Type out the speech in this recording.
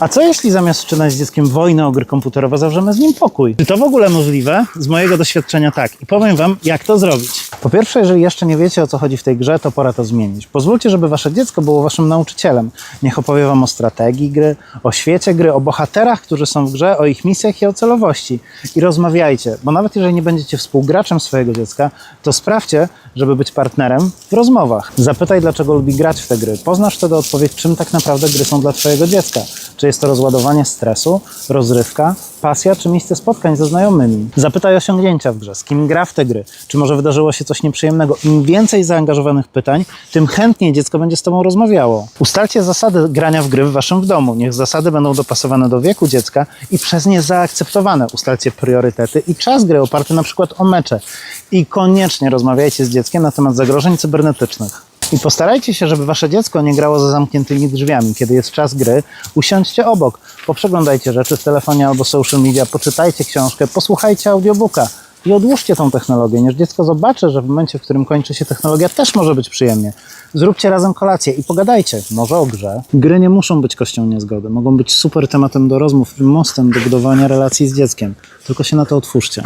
A co jeśli zamiast wszczynać z dzieckiem wojnę o gry komputerowe, zawrzemy z nim pokój? Czy to w ogóle możliwe? Z mojego doświadczenia tak. I powiem wam, jak to zrobić. Po pierwsze, jeżeli jeszcze nie wiecie, o co chodzi w tej grze, to pora to zmienić. Pozwólcie, żeby wasze dziecko było waszym nauczycielem. Niech opowie wam o strategii gry, o świecie gry, o bohaterach, którzy są w grze, o ich misjach i o celowości. I rozmawiajcie, bo nawet jeżeli nie będziecie współgraczem swojego dziecka, to sprawdźcie, żeby być partnerem w rozmowach. Zapytaj, dlaczego lubi grać w te gry. Poznasz wtedy odpowiedź, czym tak naprawdę gry są dla twojego dziecka. Czy jest to rozładowanie stresu, rozrywka, pasja, czy miejsce spotkań ze znajomymi. Zapytaj o osiągnięcia w grze, z kim gra w te gry, czy może wydarzyło się coś nieprzyjemnego. Im więcej zaangażowanych pytań, tym chętniej dziecko będzie z tobą rozmawiało. Ustalcie zasady grania w gry w waszym domu. Niech zasady będą dopasowane do wieku dziecka i przez nie zaakceptowane. Ustalcie priorytety i czas gry oparty na przykład o mecze. I koniecznie rozmawiajcie z dzieckiem na temat zagrożeń cybernetycznych. I postarajcie się, żeby wasze dziecko nie grało za zamkniętymi drzwiami. Kiedy jest czas gry, usiądźcie obok, poprzeglądajcie rzeczy w telefonie albo social media, poczytajcie książkę, posłuchajcie audiobooka i odłóżcie tą technologię. Niech dziecko zobaczy, że w momencie, w którym kończy się technologia, też może być przyjemnie. Zróbcie razem kolację i pogadajcie, może o grze. Gry nie muszą być kością niezgody, mogą być super tematem do rozmów i mostem do budowania relacji z dzieckiem. Tylko się na to otwórzcie.